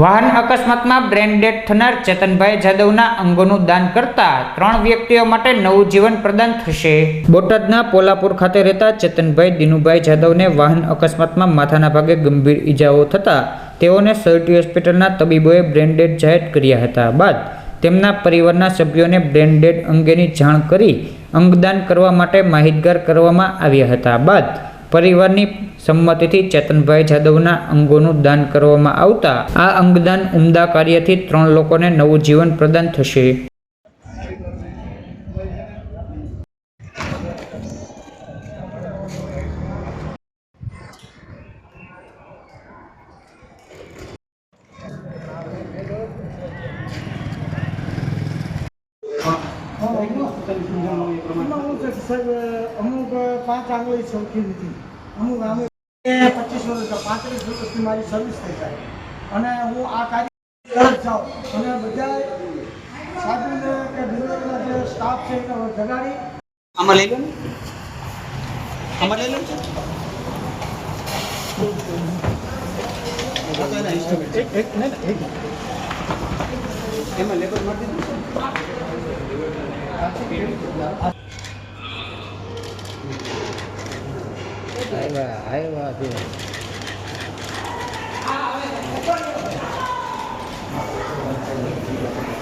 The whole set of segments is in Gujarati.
વાહન અકસ્માતમાં બ્રેન ડેડ થનાર ચેતનભાઈ જાદવના અંગોનું દાન કરતા ત્રણ વ્યક્તિઓ માટે નવું જીવન પ્રદાન થશે. બોટાદના પોલાપુર ખાતે રહેતા ચેતનભાઈ દિનુભાઈ જાદવને વાહન અકસ્માતમાં માથાના ભાગે ગંભીર ઈજાઓ થતા તેઓને સરટી હોસ્પિટલના તબીબોએ બ્રેન ડેડ જાહેર કર્યા હતા બાદ તેમના પરિવારના સભ્યોને બ્રેન ડેડ અંગેની જાણ કરી અંગદાન કરવા માટે માહિતગાર કરવામાં આવ્યા હતા. બાદ પરિવારની સંમતિથી ચેતનભાઈ જાદવના અંગોનું દાન કરવામાં આવતા આ અંગદાન ઉમદા કાર્યથી ત્રણ લોકોને નવું જીવન પ્રદાન થશે. અમુક પાંચ આંગળી સૌથી નથી અમુક આંગળી પચીસ વર્ષ પાંત્રીસ વર્ષથી મારી સર્વિસ થઈ જાય. અને હું આ કાર્ય જાઉં. અને બધા સાધુને કે બિલ્ડરના જે સ્ટાફ છે એને જગાડી. આમાં લઈ લો ને. આમાં લઈ લો એમાં લેબર મારી દીધું Thank you.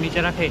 નીચે રાખે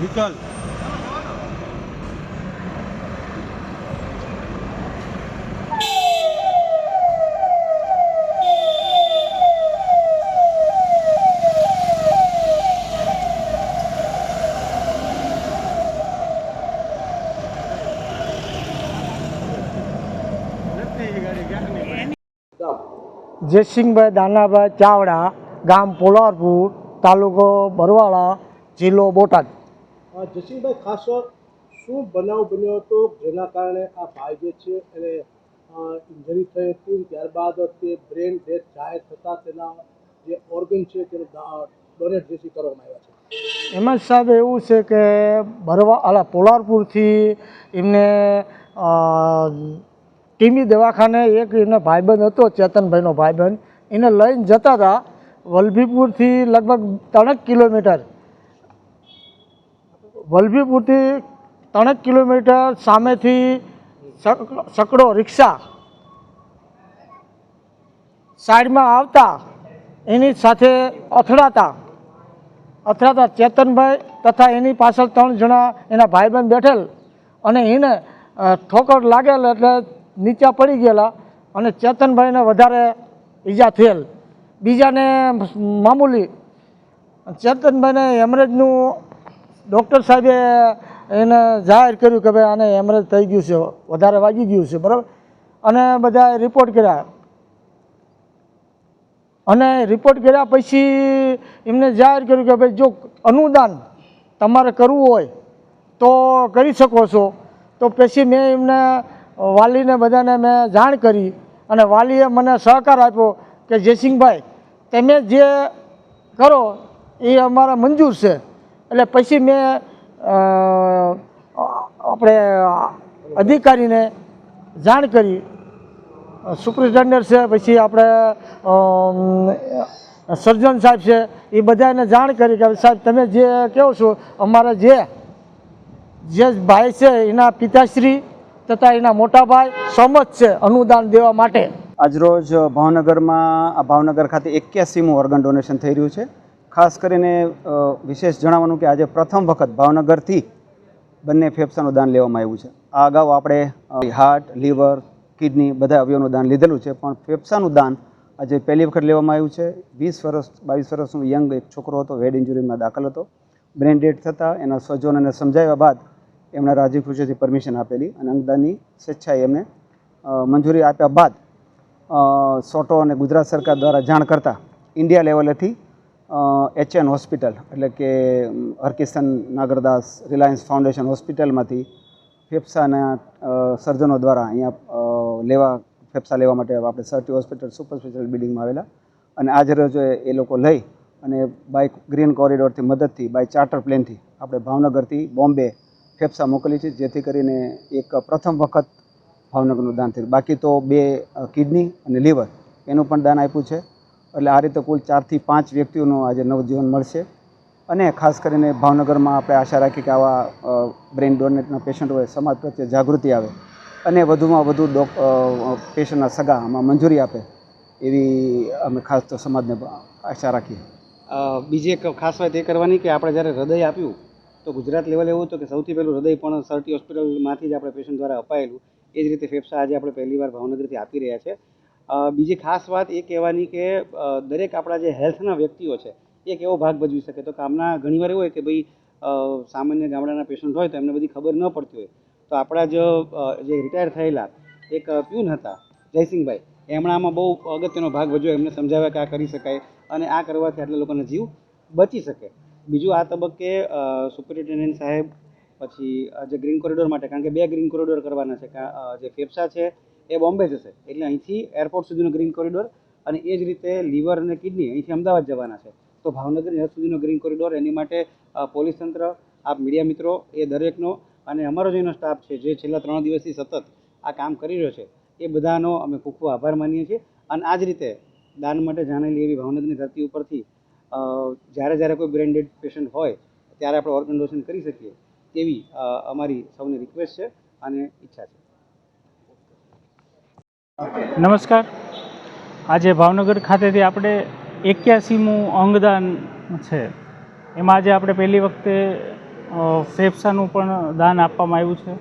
વિકલ જયસિંહભાઈ દાનાભાઈ ચાવડા ગામ પોલારપુર તાલુકો બરવાળા જિલ્લો બોટાદ. જસીનભાઈ ખાસ શું બનાવ બન્યો હતો જેના કારણે આ ભાઈ જે છે એને ઇન્જરી થઈ હતી ત્યારબાદ તે બ્રેન ડેથ જાહેર થતાં તેના જે ઓર્ગન છે તેને ડોનેટ જેથી કરવામાં આવ્યા છે? એમાં સાહેબ એવું છે કે બરવા અલા પોલારપુરથી એમને ટીમી દવાખાને એક એમનો ભાઈબંધ હતો ચેતનભાઈનો ભાઈબંધ. એને લઈને જતા હતા. વલભીપુરથી લગભગ ત્રણેક કિલોમીટર, વલભીપુરથી ત્રણેક કિલોમીટર સામેથી સકડો રિક્ષા સાઈડમાં આવતા, એની સાથે અથડાતા. અથડાતા ચેતનભાઈ તથા એની પાછળ ત્રણ જણા એના ભાઈબંધ બેઠેલ અને એને ઠોકર લાગેલ એટલે નીચા પડી ગયેલા અને ચેતનભાઈને વધારે ઈજા થયેલ. બીજાને મામૂલી. ચેતનભાઈને હેમરેજનું ડૉક્ટર સાહેબે એને જાહેર કર્યું કે ભાઈ આને હેમરેજ થઈ ગયું છે, વધારે વાગી ગયું છે, બરાબર? અને બધાએ રિપોર્ટ કર્યા. અને રિપોર્ટ કર્યા પછી એમને જાહેર કર્યું કે ભાઈ જો અનુદાન તમારે કરવું હોય તો કરી શકો છો. તો પછી મેં એમને, વાલીને બધાને મેં જાણ કરી અને વાલીએ મને સહકાર આપ્યો કે જયસિંહભાઈ તમે જે કરો, એ અમારા મંજૂર છે. એટલે પછી મેં આપણે અધિકારીને જાણ કરી. સુપ્રિન્ટેન્ડન્ટ છે, પછી આપણે સર્જન સાહેબ છે, એ બધાને જાણ કરી કે સાહેબ તમે જે કહો છો, અમારા જે જે ભાઈ છે, એના પિતાશ્રી તથા એના મોટા ભાઈ સમજ છે અનુદાન દેવા માટે. આજરોજ ભાવનગરમાં, આ ભાવનગર ખાતે એક્યાસીમું ઓર્ગન ડોનેશન થઈ રહ્યું છે. ખાસ કરીને વિશેષ જણાવવાનું કે આજે પ્રથમ વખત ભાવનગરથી બંને ફેફસાનું દાન લેવામાં આવ્યું છે. આ અગાઉ આપણે હાર્ટ લીવર કિડની બધા અવયવનું દાન લીધેલું છે, પણ ફેફસાનું દાન આજે પહેલી વખત લેવામાં આવ્યું છે. વીસ વર્ષ, બાવીસ વર્ષનો યંગ એક છોકરો હતો હેડ ઇન્જુરીમાં દાખલ હતો. બ્રેન ડેડ થતાં એના સ્વજનોને સમજાવ્યા બાદ એમણે રાજી ખુશીથી પરમિશન આપેલી અને અંગદાનની સ્વેચ્છાએ એમને મંજૂરી આપ્યા બાદ સોટો અને ગુજરાત સરકાર દ્વારા જાણ કરતાં ઇન્ડિયા લેવલેથી એચએન હોસ્પિટલ એટલે કે હરકિશન નાગરદાસ રિલાયન્સ ફાઉન્ડેશન હોસ્પિટલમાંથી ફેફસાના સર્જનો દ્વારા અહીંયા લેવા, ફેફસા લેવા માટે આપણે સરટી હોસ્પિટલ, સુપર સ્પેશિયલ બિલ્ડિંગમાં આવેલા. અને આજે રોજ એ લોકો લઈ અને બાય ગ્રીન કોરિડોરથી મદદથી, બાય ચાર્ટર પ્લેનથી આપણે ભાવનગરથી બોમ્બે ફેફસા મોકલી છે, જેથી કરીને એક પ્રથમ વખત ભાવનગરનું દાન થયું. બાકી તો બે કિડની અને લીવર. એનું પણ દાન આપ્યું છે. એટલે આ રીતે કુલ ચારથી પાંચ વ્યક્તિઓનું આજે નવજીવન મળશે. અને ખાસ કરીને ભાવનગરમાં આપણે આશા રાખી કે આવા બ્રેન ડોનેટના પેશન્ટ હોય સમાજ પ્રત્યે જાગૃતિ આવે. અને વધુમાં વધુ ડોક પેશન્ટના સગા આમાં મંજૂરી આપે. એવી અમે ખાસ તો સમાજને આશા રાખીએ. બીજી એક ખાસ વાત એ કરવાની કે આપણે જ્યારે હૃદય આપ્યું, તો ગુજરાત લેવલે એવું હતું કે સૌથી પહેલું હૃદય પણ સરટી હોસ્પિટલમાંથી જ આપણે પેશન્ટ દ્વારા અપાયેલું. એ જ રીતે ફેફસા આજે આપણે પહેલી વાર ભાવનગરથી આપી રહ્યા છે. બીજી ખાસ વાત એ કહેવાની કે દરેક આપણા જે હેલ્થના વ્યક્તિઓ છે એ કેવો ભાગ ભજવી શકે. તો કામના ઘણીવાર એવું હોય કે ભાઈ સામાન્ય ગામડાના પેશન્ટ હોય તો એમને બધી ખબર ન પડતી હોય. તો આપણા જ જે રિટાયર થયેલા એક પ્યુન હતા, જયસિંહભાઈ, એમણે આમાં બહુ અગત્યનો ભાગ ભજવ્યો, એમને સમજાવ્યા કે આ કરી શકાય અને આ કરવાથી આટલા લોકોના જીવ બચી શકે. બીજું આ તબક્કે સુપરિન્ટેન્ડન્ટ સાહેબ પછી જે ગ્રીન કોરિડોર માટે, કારણ કે બે ગ્રીન કોરિડોર કરવાના છે જે ફેફસા છે, એ બોમ્બે જશે. એટલે અહીંથી એરપોર્ટ સુધીનો ગ્રીન કોરિડોર અને એ જ રીતે લીવર અને કિડની અહીંથી અમદાવાદ જવાના છે. તો ભાવનગર હદ સુધીનો ગ્રીન કોરિડોર એની માટે પોલીસ તંત્ર, આપ મીડિયા મિત્રો, એ દરેકનો અને અમારો જેનો સ્ટાફ છે, જે છેલ્લા ત્રણ દિવસથી સતત આ કામ કરી રહ્યો છે, એ બધાનો અમે ખૂબ આભાર માનીએ છીએ. અને આ જ રીતે દાન માટે જાણેલી એવી ભાવનગરની ધરતી ઉપરથી જ્યારે જ્યારે કોઈ બ્રેન્ડેડ પેશન્ટ હોય, ત્યારે આપણે ઓર્ગન ડોનેશન કરી શકીએ. અ, અમારી સૌની રિક્વેસ્ટ છે અને ઈચ્છા છે. નમસ્કાર. આજે ભાવનગર ખાતેથી આપણે એક્યાસીમું અંગદાન છે. એમાં આજે આપણે પહેલી વખતે ફેફસાનું પણ દાન આપવામાં આવ્યું છે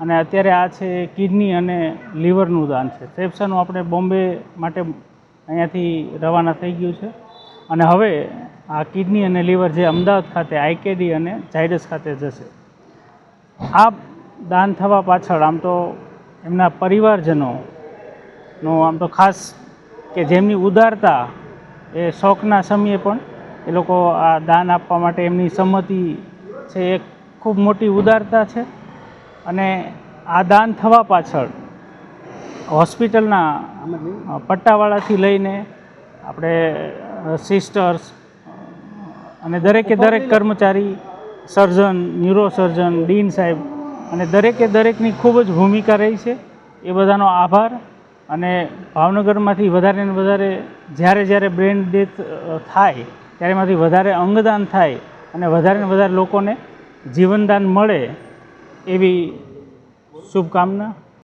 અને અત્યારે આ છે કિડની અને લીવરનું દાન છે. ફેફસાનું આપણે બોમ્બે માટે અહીંયાથી રવાના થઈ ગયું છે. અને હવે આ કિડની અને લીવર જે અમદાવાદ ખાતે આઈકેડી અને ઝાયડસ ખાતે જશે. આ દાન થવા પાછળ આમ તો એમના પરિવારજનોનો આમ તો ખાસ કે જેમની ઉદારતા એ શોખના સમયે પણ એ લોકો આ દાન આપવા માટે એમની સંમતિ છે એ ખૂબ મોટી ઉદારતા છે. અને આ દાન થવા પાછળ હોસ્પિટલના પટ્ટાવાળાથી લઈને આપણે સિસ્ટર્સ અને દરેકે દરેક કર્મચારી સર્જન ન્યુરો સર્જન ડીન સાહેબ, અને દરેકે દરેકની ખૂબ જ ભૂમિકા રહી છે. એ બધાનો આભાર અને ભાવનગરમાંથી વધારે ને વધારે જ્યારે જ્યારે બ્રેન ડેથ થાય ત્યારે એમાંથી વધારે અંગદાન થાય અને વધારે ને વધારે લોકોને જીવનદાન મળે એવી શુભકામના